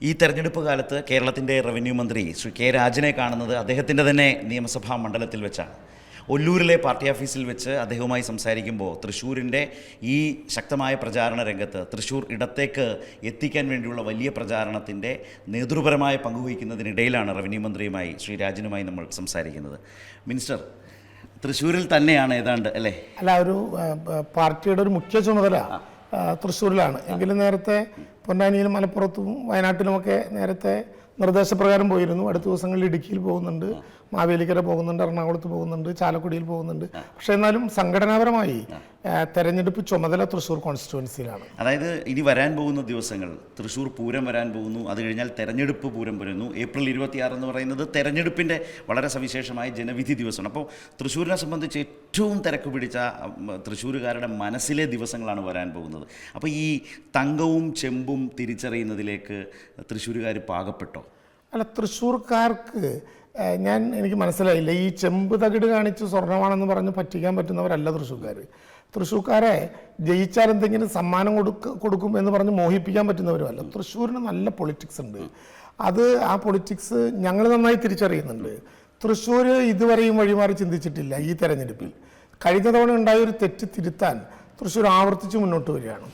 ഈ തെരഞ്ഞെടുപ്പ് കാലത്ത് കേരളത്തിന്റെ റവന്യൂ മന്ത്രി ശ്രീ കെ രാജനെ കാണുന്നത് അദ്ദേഹത്തിന്റെ തന്നെ നിയമസഭാ മണ്ഡലത്തിൽ വെച്ചാണ്. ഒല്ലൂരിലെ പാർട്ടി ഓഫീസിൽ വെച്ച് അദ്ദേഹവുമായി സംസാരിക്കുമ്പോൾ തൃശ്ശൂരിന്റെ ഈ ശക്തമായ പ്രചാരണ രംഗത്ത് തൃശ്ശൂർ ഇടത്തേക്ക് എത്തിക്കാൻ വേണ്ടിയുള്ള വലിയ പ്രചാരണത്തിന്റെ നേതൃപരമായ പങ്കുവഹിക്കുന്നതിനിടയിലാണ് റവന്യൂ മന്ത്രിയുമായി ശ്രീ രാജനുമായി നമ്മൾ സംസാരിക്കുന്നത്. മിനിസ്റ്റർ തൃശ്ശൂരിൽ തന്നെയാണ് ഏതാണ്ട് അല്ലേ? അല്ല ഒരു പാർട്ടിയുടെ ഒരു മുഖ്യ ചുമതല തൃശ്ശൂരിലാണ് എങ്കിലും നേരത്തെ പൊന്നാനിയിലും മലപ്പുറത്തും വയനാട്ടിലുമൊക്കെ നേരത്തെ നിർദ്ദേശപ്രകാരം പോയിരുന്നു. അടുത്ത ദിവസങ്ങളിൽ ഇടുക്കിയിൽ പോകുന്നുണ്ട്. മാവേലിക്കര പോകുന്നുണ്ട് എറണാകുളത്ത് പോകുന്നുണ്ട് ചാലക്കുടിയിൽ പോകുന്നുണ്ട്. പക്ഷെ എന്നാലും സംഘടനാപരമായി തെരഞ്ഞെടുപ്പ് ചുമതല തൃശ്ശൂർ കോൺസ്റ്റിറ്റുവൻസിയിലാണ് അതായത് ഇനി വരാൻ പോകുന്ന ദിവസങ്ങൾ തൃശ്ശൂർ പൂരം വരാൻ പോകുന്നു അത് കഴിഞ്ഞാൽ തെരഞ്ഞെടുപ്പ് പൂരം വരുന്നു. ഏപ്രിൽ ഇരുപത്തിയാറ് എന്ന് പറയുന്നത് തെരഞ്ഞെടുപ്പിന്റെ വളരെ സവിശേഷമായ ജനവിധി ദിവസമാണ്. അപ്പോൾ തൃശ്ശൂരിനെ സംബന്ധിച്ച് ഏറ്റവും തിരക്ക് പിടിച്ച തൃശ്ശൂരുകാരുടെ മനസ്സിലെ ദിവസങ്ങളാണ് വരാൻ പോകുന്നത്. അപ്പോൾ ഈ തങ്കവും ചെമ്പും തിരിച്ചറിയുന്നതിലേക്ക് തൃശ്ശൂരുകാർ പാകപ്പെട്ടോ? അല്ല തൃശ്ശൂർക്കാർക്ക് ഞാൻ എനിക്ക് മനസ്സിലായില്ല. ഈ ചെമ്പ് തകിട് കാണിച്ച് സ്വർണമാണെന്ന് പറഞ്ഞ് പറ്റിക്കാൻ പറ്റുന്നവരല്ല തൃശ്ശൂർക്കാർ. തൃശ്ശൂർക്കാരെ ജയിച്ചാൽ എന്തെങ്കിലും സമ്മാനം കൊടുക്ക കൊടുക്കും എന്ന് പറഞ്ഞ് മോഹിപ്പിക്കാൻ പറ്റുന്നവരുമല്ല. തൃശ്ശൂരിന് നല്ല പൊളിറ്റിക്സ് ഉണ്ട്. അത് ആ പൊളിറ്റിക്സ് ഞങ്ങൾ നന്നായി തിരിച്ചറിയുന്നുണ്ട്. തൃശ്ശൂർ ഇതുവരെയും വഴിമാറി ചിന്തിച്ചിട്ടില്ല ഈ തെരഞ്ഞെടുപ്പിൽ. കഴിഞ്ഞ തവണ ഉണ്ടായ ഒരു തെറ്റ് തിരുത്താൻ തൃശ്ശൂർ ആവർത്തിച്ച് മുന്നോട്ട് വരികയാണ്.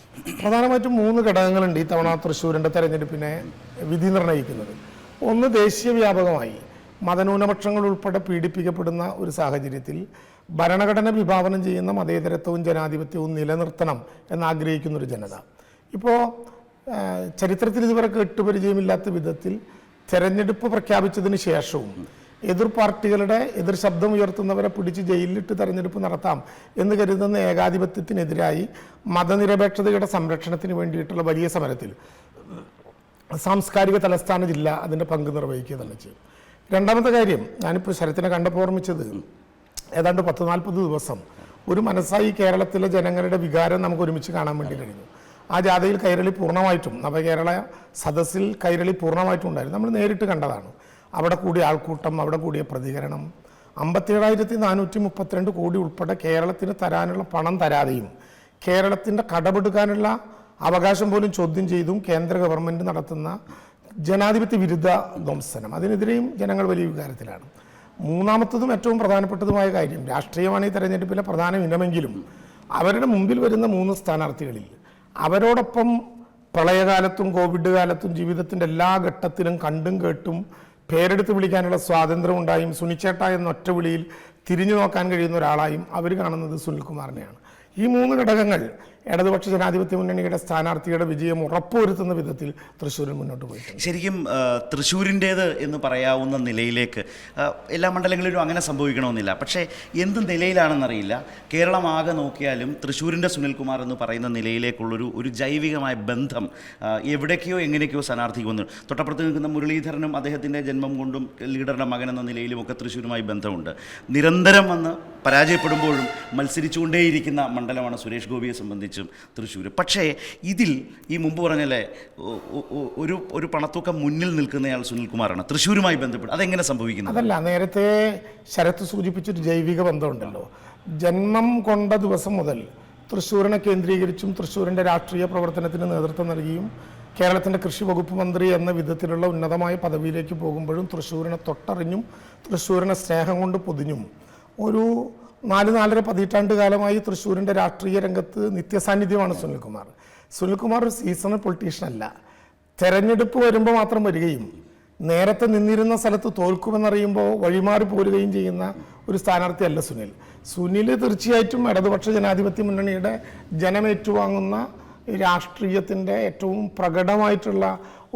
പ്രധാനമായിട്ടും മൂന്ന് ഘടകങ്ങളുണ്ട് ഈ തവണ തൃശ്ശൂരിന്റെ തെരഞ്ഞെടുപ്പിനെ വിധി നിർണയിക്കുന്നത്. ഒന്ന് ദേശീയ വ്യാപകമായി മതന്യൂനപക്ഷങ്ങൾ ഉൾപ്പെടെ പീഡിപ്പിക്കപ്പെടുന്ന ഒരു സാഹചര്യത്തിൽ ഭരണഘടന വിഭാവനം ചെയ്യുന്ന മതേതരത്വവും ജനാധിപത്യവും നിലനിർത്തണം എന്നാഗ്രഹിക്കുന്ന ഒരു ജനത. ഇപ്പോൾ ചരിത്രത്തിൽ ഇതുവരെ കേട്ടുപരിചയമില്ലാത്ത വിധത്തിൽ തെരഞ്ഞെടുപ്പ് പ്രഖ്യാപിച്ചതിന് ശേഷവും എതിർ പാർട്ടികളുടെ എതിർ ശബ്ദം ഉയർത്തുന്നവരെ പിടിച്ച് ജയിലിലിട്ട് തെരഞ്ഞെടുപ്പ് നടത്താം എന്ന് കരുതുന്ന ഏകാധിപത്യത്തിനെതിരായി മതനിരപേക്ഷതയുടെ സംരക്ഷണത്തിന് വേണ്ടിയിട്ടുള്ള വലിയ സമരത്തിൽ സാംസ്കാരിക തലസ്ഥാന ജില്ല അതിന്റെ പങ്ക് നിർവഹിക്കുക തന്നെ ചെയ്യും. രണ്ടാമത്തെ കാര്യം ഞാനിപ്പോൾ ശരത്തിനെ കണ്ടപ്പോൾ ഓർമ്മിച്ചത് ഏതാണ്ട് പത്ത് നാൽപ്പത് ദിവസം ഒരു മനസ്സായി കേരളത്തിലെ ജനങ്ങളുടെ വികാരം നമുക്ക് ഒരുമിച്ച് കാണാൻ വേണ്ടി കഴിഞ്ഞു. ആ ജാഥയിൽ കൈരളി പൂർണമായിട്ടും നവകേരള സദസ്സിൽ കൈരളി പൂർണമായിട്ടും ഉണ്ടായിരുന്നു നമ്മൾ നേരിട്ട് കണ്ടതാണ്. അവിടെ കൂടിയ ആൾക്കൂട്ടം അവിടെ കൂടിയ പ്രതികരണം അമ്പത്തിയേഴായിരത്തി നാനൂറ്റി മുപ്പത്തിരണ്ട് കോടി ഉൾപ്പെടെ കേരളത്തിന് തരാനുള്ള പണം തരാതെയും കേരളത്തിന്റെ കടമെടുക്കാനുള്ള അവകാശം പോലും ചോദ്യം ചെയ്തും കേന്ദ്ര ഗവൺമെന്റ് നടത്തുന്ന ജനാധിപത്യ വിരുദ്ധ ധ്വംസനം. അതിനെതിരെയും ജനങ്ങൾ വലിയ വികാരത്തിലാണ്. മൂന്നാമത്തതും ഏറ്റവും പ്രധാനപ്പെട്ടതുമായ കാര്യം രാഷ്ട്രീയമാണ് ഈ തെരഞ്ഞെടുപ്പിലെ പ്രധാന ഇനമെങ്കിലും അവരുടെ മുമ്പിൽ വരുന്ന മൂന്ന് സ്ഥാനാർത്ഥികളിൽ അവരോടൊപ്പം പ്രളയകാലത്തും കോവിഡ് കാലത്തും ജീവിതത്തിന്റെ എല്ലാ ഘട്ടത്തിലും കണ്ടും കേട്ടും പേരെടുത്ത് വിളിക്കാനുള്ള സ്വാതന്ത്ര്യം ഉണ്ടായും സുനിച്ചേട്ട എന്ന ഒറ്റ വിളിയിൽ തിരിഞ്ഞു നോക്കാൻ കഴിയുന്ന ഒരാളായും അവർ കാണുന്നത് സുനിൽകുമാറിനെയാണ്. ഈ മൂന്ന് ഘടകങ്ങൾ ഇടതുപക്ഷ ജനാധിപത്യ മുന്നണിയുടെ സ്ഥാനാർത്ഥിയുടെ വിജയം ഉറപ്പുവരുത്തുന്ന വിധത്തിൽ തൃശ്ശൂരിൽ മുന്നോട്ട് പോയി ശരിക്കും തൃശ്ശൂരിന്റേത് എന്ന് പറയാവുന്ന നിലയിലേക്ക് എല്ലാ മണ്ഡലങ്ങളിലും അങ്ങനെ സംഭവിക്കണമെന്നില്ല. പക്ഷേ എന്ത് നിലയിലാണെന്നറിയില്ല. കേരളം ആകെ നോക്കിയാലും തൃശ്ശൂരിന്റെ സുനിൽകുമാർ എന്ന് പറയുന്ന നിലയിലേക്കുള്ളൊരു ഒരു ജൈവികമായ ബന്ധം എവിടേക്കോ എങ്ങനെയൊക്കെയോ സ്ഥാനാർത്ഥിക്ക് വന്നു. തൊട്ടപ്പുറത്ത് നിൽക്കുന്ന മുരളീധരനും അദ്ദേഹത്തിന്റെ ജന്മം കൊണ്ടും ലീഡറുടെ മകൻ എന്ന നിലയിലും ഒക്കെ തൃശ്ശൂരുമായി ബന്ധമുണ്ട്. നിരന്തരം വന്ന് പരാജയപ്പെടുമ്പോഴും മത്സരിച്ചുകൊണ്ടേയിരിക്കുന്ന മണ്ഡലമാണ് സുരേഷ് ഗോപിയെ സംബന്ധിച്ചും തൃശ്ശൂർ പക്ഷേ ഇതിൽ ഈ മുമ്പ് പറഞ്ഞല്ലേ ഒരു ഒരു പണത്തൂക്കം മുന്നിൽ നിൽക്കുന്നയാൾ സുനിൽകുമാറാണ്. തൃശ്ശൂരുമായി ബന്ധപ്പെട്ട് അതെങ്ങനെ സംഭവിക്കുന്നത് അതല്ല നേരത്തെ ശരത്ത് സൂചിപ്പിച്ചൊരു ജൈവിക ബന്ധമുണ്ടല്ലോ. ജന്മം കൊണ്ട ദിവസം മുതൽ തൃശ്ശൂരിനെ കേന്ദ്രീകരിച്ചും തൃശ്ശൂരിന്റെ രാഷ്ട്രീയ പ്രവർത്തനത്തിന് നേതൃത്വം നൽകിയും കേരളത്തിന്റെ കൃഷി വകുപ്പ് മന്ത്രി എന്ന വിധത്തിലുള്ള ഉന്നതമായ പദവിയിലേക്ക് പോകുമ്പോഴും തൃശ്ശൂരിനെ തൊട്ടറിഞ്ഞും തൃശ്ശൂരിനെ സ്നേഹം കൊണ്ട് പൊതിഞ്ഞും ഒരു നാല് നാലര പതിറ്റാണ്ട് കാലമായി തൃശ്ശൂരിന്റെ രാഷ്ട്രീയ രംഗത്ത് നിത്യസാന്നിധ്യമാണ് സുനിൽകുമാർ. സുനിൽകുമാർ ഒരു സീസണൽ പൊളിറ്റീഷ്യൻ അല്ല. തെരഞ്ഞെടുപ്പ് വരുമ്പോൾ മാത്രം വരികയും നേരത്തെ നിന്നിരുന്ന സ്ഥലത്ത് തോൽക്കുമെന്നറിയുമ്പോൾ വഴിമാറി പോരുകയും ചെയ്യുന്ന ഒരു സ്ഥാനാർത്ഥിയല്ല സുനിൽ. സുനിൽ തീർച്ചയായിട്ടും ഇടതുപക്ഷ ജനാധിപത്യ മുന്നണിയുടെ ജനമേറ്റുവാങ്ങുന്ന രാഷ്ട്രീയത്തിന്റെ ഏറ്റവും പ്രകടമായിട്ടുള്ള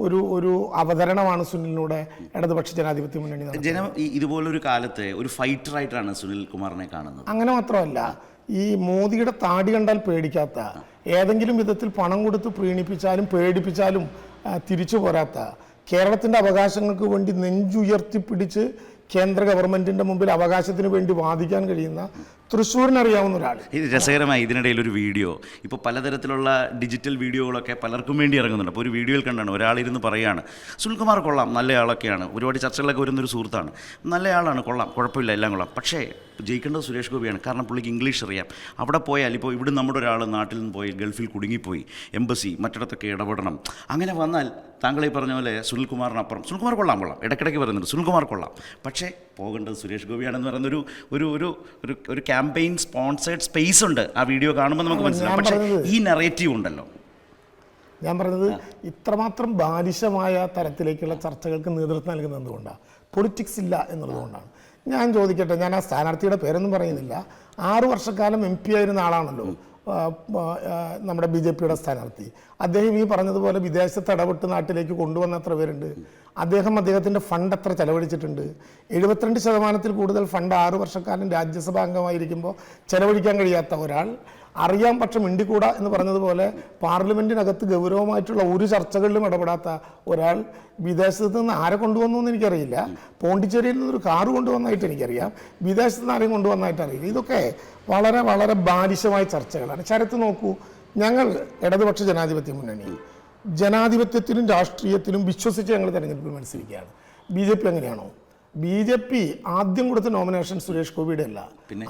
ഒരു ഒരു അവതരണമാണ് സുനിലിലൂടെ ഇടതുപക്ഷ ജനാധിപത്യ മുന്നണി. ജനം ഈ ഇതുപോലൊരു കാലത്തെ ഒരു ഫൈറ്റർ ആയിട്ടാണ് സുനിൽ കുമാറിനെ കാണുന്നത് അങ്ങനെ മാത്രമല്ല ഈ മോദിയുടെ താടി കണ്ടാൽ പേടിക്കാത്ത ഏതെങ്കിലും വിധത്തിൽ പണം കൊടുത്ത് പ്രീണിപ്പിച്ചാലും പേടിപ്പിച്ചാലും ആ, തിരിച്ചു പോരാത്ത കേരളത്തിന്റെ അവകാശങ്ങൾക്ക് വേണ്ടി നെഞ്ചുയർത്തിപ്പിടിച്ച് കേന്ദ്ര ഗവൺമെന്റിന്റെ മുമ്പിൽ അവകാശത്തിന് വേണ്ടി വാദിക്കാൻ കഴിയുന്ന തൃശ്ശൂരിന് അറിയാവുന്ന ഒരാൾ. ഇത് രസകരമായി ഇതിനിടയിൽ ഒരു വീഡിയോ. ഇപ്പോൾ പലതരത്തിലുള്ള ഡിജിറ്റൽ വീഡിയോകളൊക്കെ പലർക്കും വേണ്ടി ഇറങ്ങുന്നുണ്ട്. അപ്പോൾ ഒരു വീഡിയോയിൽ കണ്ടാണ് ഒരാളിരുന്ന് പറയുകയാണ് സുനിൽകുമാർ കൊള്ളാം നല്ല ആളൊക്കെയാണ്. ഒരുപാട് ചർച്ചകളൊക്കെ വരുന്നൊരു സുഹൃത്താണ്. നല്ല ആളാണ് കൊള്ളാം കുഴപ്പമില്ല എല്ലാം കൊള്ളാം. പക്ഷേ ജയിക്കേണ്ടത് സുരേഷ് ഗോപിയാണ്. കാരണം പുള്ളിക്ക് ഇംഗ്ലീഷ് അറിയാം. അവിടെ പോയാൽ ഇപ്പോൾ ഇവിടെ നമ്മുടെ ഒരാൾ നാട്ടിൽ നിന്ന് പോയി ഗൾഫിൽ കുടുങ്ങിപ്പോയി എംബസി മറ്റിടത്തൊക്കെ ഇടപെടണം. അങ്ങനെ വന്നാൽ താങ്കൾ ഈ പറഞ്ഞ പോലെ സുനിൽകുമാറിനപ്പുറം സുനിൽകുമാർ കൊള്ളാം കൊള്ളാം. ഇടയ്ക്കിടയ്ക്ക് പറയുന്നുണ്ട് സുനിൽകുമാർ കൊള്ളാം. പക്ഷേ പോകേണ്ടത് സുരേഷ് ഗോപിയാണെന്ന് പറയുന്ന ഒരു ഒരു ഒരു ഒരു ഒരു ക്യാമ്പയിൻ സ്പോൺസേഡ് സ്പേസ് ഉണ്ട്. ആ വീഡിയോ കാണുമ്പോൾ നമുക്ക് മനസ്സിലാവും. പക്ഷേ ഈ നെറേറ്റീവ് ഉണ്ടല്ലോ. ഞാൻ പറഞ്ഞത് ഇത്രമാത്രം ബാലിശമായ തരത്തിലേക്കുള്ള ചർച്ചകൾക്ക് നേതൃത്വം നൽകുന്നത് എന്തുകൊണ്ടാണ് പൊളിറ്റിക്സ് ഇല്ല എന്നുള്ളതുകൊണ്ടാണ് ഞാൻ ചോദിക്കട്ടെ ഞാൻ ആ സ്ഥാനാർത്ഥിയുടെ പേരൊന്നും പറയുന്നില്ല. ആറു വർഷക്കാലം എം പി ആയിരുന്ന ആളാണല്ലോ. നമ്മുടെ ബി ജെ പിയുടെ സ്ഥാനാർത്ഥി. അദ്ദേഹം ഈ പറഞ്ഞതുപോലെ വിദേശത്ത് ഇടപെട്ട് നാട്ടിലേക്ക് കൊണ്ടുവന്ന എത്ര പേരുണ്ട്? അദ്ദേഹം അദ്ദേഹത്തിന്റെ ഫണ്ട് എത്ര ചെലവഴിച്ചിട്ടുണ്ട്? എഴുപത്തിരണ്ട് ശതമാനത്തിൽ കൂടുതൽ ഫണ്ട് ആറു വർഷക്കാലം രാജ്യസഭാ അംഗമായിരിക്കുമ്പോൾ ചെലവഴിക്കാൻ കഴിയാത്ത ഒരാൾ അറിയാം പക്ഷെ മിണ്ടിക്കൂടാ എന്ന് പറഞ്ഞതുപോലെ പാർലമെന്റിനകത്ത് ഗൗരവമായിട്ടുള്ള ഒരു ചർച്ചകളിലും ഇടപെടാത്ത ഒരാൾ വിദേശത്ത് നിന്ന് ആരെ കൊണ്ടുവന്നു എന്ന് എനിക്കറിയില്ല. പോണ്ടിച്ചേരിയിൽ നിന്നൊരു കാറ് കൊണ്ടുവന്നായിട്ട് എനിക്കറിയാം. വിദേശത്ത് നിന്ന് ആരെയും കൊണ്ടുവന്നായിട്ട് അറിയില്ല. ഇതൊക്കെ വളരെ വളരെ ബാലിശമായ ചർച്ചകളാണ്. ശരത്ത് നോക്കൂ ഞങ്ങൾ ഇടതുപക്ഷ ജനാധിപത്യ മുന്നണി ജനാധിപത്യത്തിലും രാഷ്ട്രീയത്തിലും വിശ്വസിച്ച് ഞങ്ങൾ തെരഞ്ഞെടുപ്പിൽ മത്സരിക്കുകയാണ്. ബി ജെ പി എങ്ങനെയാണോ ബി ജെ പി ആദ്യം കൊടുത്ത നോമിനേഷൻ സുരേഷ് ഗോപിയുടെ അല്ല.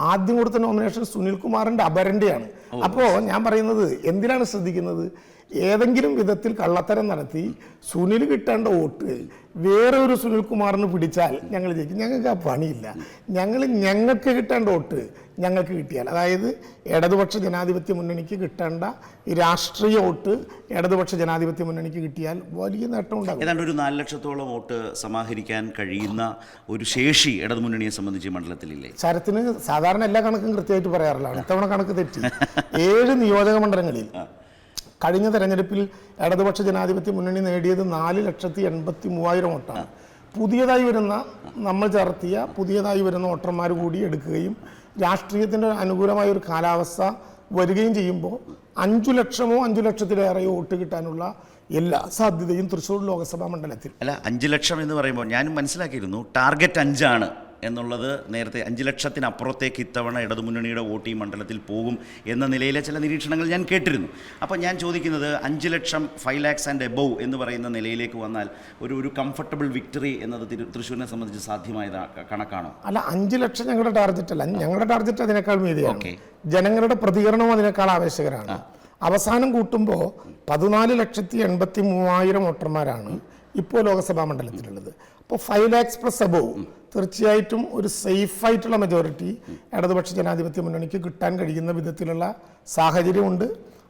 ആദ്യം കൊടുത്ത നോമിനേഷൻ സുനിൽ കുമാറിന്റെ അപരന്റെയാണ് അപ്പോ ഞാൻ പറയുന്നത് എന്തിനാണ് ശ്രദ്ധിക്കുന്നത്? ഏതെങ്കിലും വിധത്തിൽ കള്ളത്തരം നടത്തി സുനിൽ കിട്ടേണ്ട വോട്ട് വേറെ ഒരു സുനിൽ കുമാറിന് പിടിച്ചാൽ ഞങ്ങൾ ജയിക്കും. ഞങ്ങൾക്ക് ആ പണിയില്ല. ഞങ്ങൾ ഞങ്ങൾക്ക് കിട്ടേണ്ട വോട്ട് ഞങ്ങൾക്ക് കിട്ടിയാൽ. അതായത് ഇടതുപക്ഷ ജനാധിപത്യ മുന്നണിക്ക് കിട്ടേണ്ട ഈ രാഷ്ട്രീയ വോട്ട് ഇടതുപക്ഷ ജനാധിപത്യ മുന്നണിക്ക് കിട്ടിയാൽ വലിയ നേട്ടം ഉണ്ടാകും. ഏതാണ്ട് ഒരു നാല് ലക്ഷത്തോളം വോട്ട് സമാഹരിക്കാൻ കഴിയുന്ന ഒരു ശേഷി ഇടതു മുന്നണിയെ സംബന്ധിച്ച് മണ്ഡലത്തിലില്ലേ? ശരത്തിന് സാധാരണ എല്ലാ കണക്കും കൃത്യമായിട്ട് പറയാറില്ല. അടുത്തവണ കണക്ക് തെറ്റി. ഏഴ് നിയോജക മണ്ഡലങ്ങളിൽ കഴിഞ്ഞ തെരഞ്ഞെടുപ്പിൽ ഇടതുപക്ഷ ജനാധിപത്യ മുന്നണി നേടിയത് നാല് ലക്ഷത്തി എൺപത്തി മൂവായിരം വോട്ടാണ്. പുതിയതായി വരുന്ന നമ്മൾ ചേർത്തിയ പുതിയതായി വരുന്ന വോട്ടർമാർ കൂടി എടുക്കുകയും രാഷ്ട്രീയത്തിന്റെ അനുകൂലമായ ഒരു കാലാവസ്ഥ വരികയും ചെയ്യുമ്പോൾ അഞ്ചു ലക്ഷമോ അഞ്ചു ലക്ഷത്തിലേറെയോ വോട്ട് കിട്ടാനുള്ള എല്ലാ സാധ്യതയും തൃശ്ശൂർ ലോക്സഭാ മണ്ഡലത്തിൽ. അല്ല അഞ്ച് ലക്ഷം എന്ന് പറയുമ്പോൾ ഞാനും മനസ്സിലാക്കിയിരുന്നു ടാർഗറ്റ് അഞ്ചാണ്. എന്നുള്ളത് നേരത്തെ അഞ്ച് ലക്ഷത്തിനപ്പുറത്തേക്ക് ഇത്തവണ ഇടതുമുന്നണിയുടെ വോട്ട് ഈ മണ്ഡലത്തിൽ പോകും എന്ന നിലയിലെ ചില നിരീക്ഷണങ്ങൾ ഞാൻ കേട്ടിരുന്നു. അപ്പോൾ ഞാൻ ചോദിക്കുന്നത് അഞ്ച് ലക്ഷം ഫൈവ് ലാക്സ് ആൻഡ് എബവ് എന്ന് പറയുന്ന നിലയിലേക്ക് വന്നാൽ ഒരു ഒരു കംഫർട്ടബിൾ വിക്ടറി എന്നത് തൃശ്ശൂരിനെ സംബന്ധിച്ച് സാധ്യമായ കണക്കാണോ? അല്ല അഞ്ച് ലക്ഷം ഞങ്ങളുടെ ടാർഗറ്റ് അല്ല. ഞങ്ങളുടെ ടാർഗറ്റ് അതിനേക്കാൾ മീതിയാണ്. Okay. ജനങ്ങളുടെ പ്രതികരണവും അതിനേക്കാൾ ആവേശകരമാണ് അവസാനം കൂട്ടുമ്പോൾ പതിനാല് ലക്ഷത്തി എൺപത്തി മൂവായിരം വോട്ടർമാരാണ്. ഇപ്പോൾ ലോക്സഭാ മണ്ഡലത്തിലുള്ളത്. അപ്പോൾ ഫൈവ് ലാക്സ് പ്ലസ് അബോവ് തീർച്ചയായിട്ടും ഒരു സേഫായിട്ടുള്ള മെജോറിറ്റി ഇടതുപക്ഷ ജനാധിപത്യ മുന്നണിക്ക് കിട്ടാൻ കഴിയുന്ന വിധത്തിലുള്ള സാഹചര്യമുണ്ട്.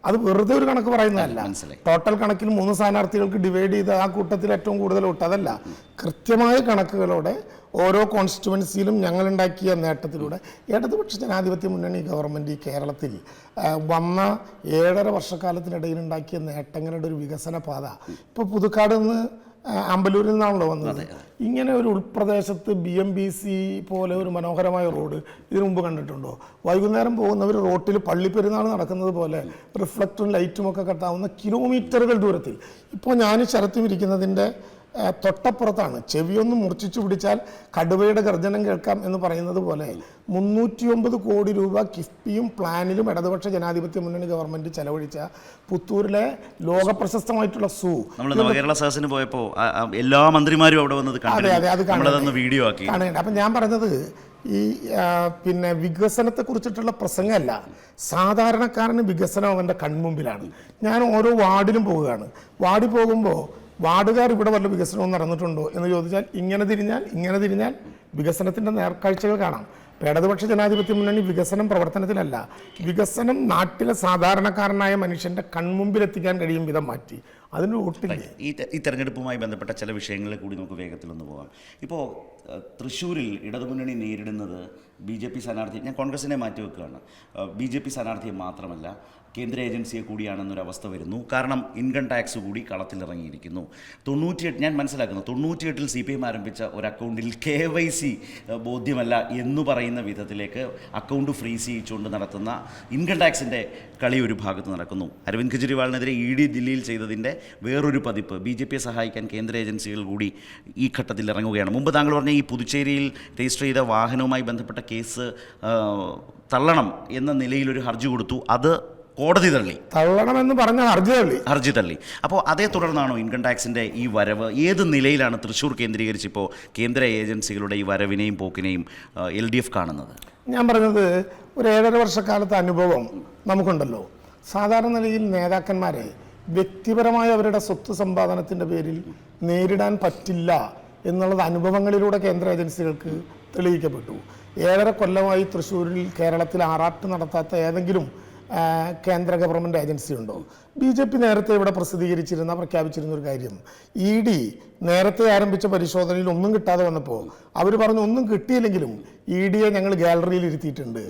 അത് വെറുതെ ഒരു കണക്ക് പറയുന്നതല്ല. ടോട്ടൽ കണക്കിൽ മൂന്ന് സ്ഥാനാർത്ഥികൾക്ക് ഡിവൈഡ് ചെയ്ത് ആ കൂട്ടത്തിൽ ഏറ്റവും കൂടുതൽ വോട്ട് അതല്ല. കൃത്യമായ കണക്കുകളോടെ ഓരോ കോൺസ്റ്റിറ്റുവൻസിയിലും ഞങ്ങളുണ്ടാക്കിയ നേട്ടത്തിലൂടെ ഇടതുപക്ഷ ജനാധിപത്യ മുന്നണി ഗവൺമെന്റ് ഈ കേരളത്തിൽ വന്ന ഏഴര വർഷക്കാലത്തിനിടയിൽ ഉണ്ടാക്കിയ നേട്ടങ്ങളുടെ ഒരു വികസന പാത. ഇപ്പോൾ പുതുക്കാട് നിന്ന് അമ്പലൂരിൽ നിന്നാണല്ലോ വന്നത്. ഇങ്ങനെ ഒരു ഉൾപ്രദേശത്ത് ബി എം ബി സി പോലെ ഒരു മനോഹരമായ റോഡ് ഇതിനു മുമ്പ് കണ്ടിട്ടുണ്ടോ? വൈകുന്നേരം പോകുന്നവർ റോട്ടിൽ പള്ളിപ്പെരുന്നാൾ നടക്കുന്നത് പോലെ റിഫ്ലക്റ്റും ലൈറ്റും ഒക്കെ കട്ടാവുന്ന കിലോമീറ്ററുകൾ ദൂരത്തിൽ. ഇപ്പോൾ ഞാൻ ശരത്തും ഇരിക്കുന്നതിന്റെ തൊട്ടപ്പുറത്താണ്. ചെവിയൊന്ന് മുറിച്ചു പിടിച്ചാൽ കടുവയുടെ ഗർജനം കേൾക്കാം എന്ന് പറയുന്നത് പോലെ മുന്നൂറ്റിയൊമ്പത് കോടി രൂപ കിഫ്ബിയും പ്ലാനിലും ഇടതുപക്ഷ ജനാധിപത്യ മുന്നണി ഗവൺമെന്റ് ചെലവഴിച്ച പുത്തൂരിലെ ലോക പ്രശസ്തമായിട്ടുള്ള സൂ. നമ്മൾ കേരള സദസ്സിന് പോയപ്പോൾ എല്ലാ മന്ത്രിമാരും അവിടെ വന്നത് അതെ അതെ അത് കണ്ടു വീഡിയോ ആക്കി. കാണുന്നുണ്ട്. അപ്പം ഞാൻ പറഞ്ഞത് ഈ പിന്നെ വികസനത്തെ കുറിച്ചിട്ടുള്ള പ്രസംഗമല്ല. സാധാരണക്കാരന് വികസനം അവന്റെ കൺമുമ്പിലാണ്. ഞാൻ ഓരോ വാർഡിലും പോവുകയാണ്. വാർഡിൽ പോകുമ്പോൾ വാർഡുകാർ ഇവിടെ വല്ല വികസനവും നടന്നിട്ടുണ്ടോ എന്ന് ചോദിച്ചാൽ ഇങ്ങനെ തിരിഞ്ഞാൽ ഇങ്ങനെ തിരിഞ്ഞാൽ വികസനത്തിന്റെ നേർക്കാഴ്ചകൾ കാണാം. ഇടതുപക്ഷ ജനാധിപത്യ മുന്നണി വികസനം പ്രവർത്തനത്തിലല്ല. വികസനം നാട്ടിലെ സാധാരണക്കാരനായ മനുഷ്യന്റെ കൺമുമ്പിലെത്തിക്കാൻ കഴിയും വിധം മാറ്റി. അതിന് ഒട്ടില്ല. ഈ തെരഞ്ഞെടുപ്പുമായി ബന്ധപ്പെട്ട ചില വിഷയങ്ങളെ കൂടി നമുക്ക് വേഗത്തിൽ ഒന്ന് പോകാം. ഇപ്പോൾ തൃശ്ശൂരിൽ ഇടതുമുന്നണി നേരിടുന്നത് ബി ജെ പി സ്ഥാനാർത്ഥി ഞാൻ കോൺഗ്രസിനെ മാറ്റി വെക്കുകയാണ് ബി ജെ പി സ്ഥാനാർത്ഥിയെ മാത്രമല്ല കേന്ദ്ര ഏജൻസിയെ കൂടിയാണെന്നൊരവസ്ഥ വരുന്നു. കാരണം ഇൻകം ടാക്സ് കൂടി കളത്തിലിറങ്ങിയിരിക്കുന്നു. തൊണ്ണൂറ്റിയെട്ട് ഞാൻ മനസ്സിലാക്കുന്നു തൊണ്ണൂറ്റിയെട്ടിൽ സി പി എം ആരംഭിച്ച ഒരു അക്കൗണ്ടിൽ കെ വൈ സി ബോധ്യമല്ല എന്ന് പറയുന്ന വിധത്തിലേക്ക് അക്കൗണ്ട് ഫ്രീസ് ചെയ്യിച്ചുകൊണ്ട് നടത്തുന്ന ഇൻകം ടാക്സിന്റെ കളി ഒരു ഭാഗത്ത് നടക്കുന്നു. അരവിന്ദ് കെജ്രിവാളിനെതിരെ ഇ ഡി ദില്ലിയിൽ ചെയ്തതിന്റെ വേറൊരു പതിപ്പ് ബി ജെ പിയെ സഹായിക്കാൻ കേന്ദ്ര ഏജൻസികൾ കൂടി ഈ ഘട്ടത്തിൽ ഇറങ്ങുകയാണ് മുമ്പ് താങ്കൾ പറഞ്ഞ ഈ പുതുച്ചേരിയിൽ രജിസ്റ്റർ ചെയ്ത വാഹനവുമായി ബന്ധപ്പെട്ട കേസ് തള്ളണം എന്ന നിലയിൽ ഒരു ഹർജി കൊടുത്തു. അത് കോടതി തള്ളി. തള്ളണമെന്ന് പറഞ്ഞ ഹർജി തള്ളി. ഹർജി തള്ളി. അപ്പോൾ അതേ തുടർന്നാണോ ഇൻകം ടാക്സിന്റെ ഈ വരവ്? ഏത് നിലയിലാണ് തൃശ്ശൂർ കേന്ദ്രീകരിച്ച് ഇപ്പോൾ കേന്ദ്ര ഏജൻസികളുടെ ഈ വരവിനെയും പോക്കിനെയും എൽ ഡി എഫ് കാണുന്നത്? ഞാൻ പറഞ്ഞത് ഒരു ഏഴര വർഷക്കാലത്തെ അനുഭവം നമുക്കുണ്ടല്ലോ. സാധാരണ നിലയിൽ നേതാക്കന്മാരെ വ്യക്തിപരമായ അവരുടെ സ്വത്ത് സമ്പാദനത്തിന്റെ പേരിൽ നേരിടാൻ പറ്റില്ല എന്നുള്ളത് അനുഭവങ്ങളിലൂടെ കേന്ദ്ര ഏജൻസികൾക്ക് തെളിയിക്കപ്പെട്ടു. ഏഴര കൊല്ലമായി തൃശ്ശൂരിൽ കേരളത്തിൽ ആറാട്ട് നടത്താത്ത ഏതെങ്കിലും കേന്ദ്ര ഗവൺമെന്റ് ഏജൻസി ഉണ്ടോ? ബി ജെ പി നേരത്തെ ഇവിടെ പ്രസിദ്ധീകരിച്ചിരുന്ന പ്രഖ്യാപിച്ചിരുന്ന ഒരു കാര്യം. ഇ ഡി നേരത്തെ ആരംഭിച്ച പരിശോധനയിൽ ഒന്നും കിട്ടാതെ വന്നപ്പോൾ അവർ പറഞ്ഞു ഒന്നും കിട്ടിയില്ലെങ്കിലും ഇ ഡിയെ ഞങ്ങൾ ഗാലറിയിൽ ഇരുത്തിയിട്ടുണ്ട്.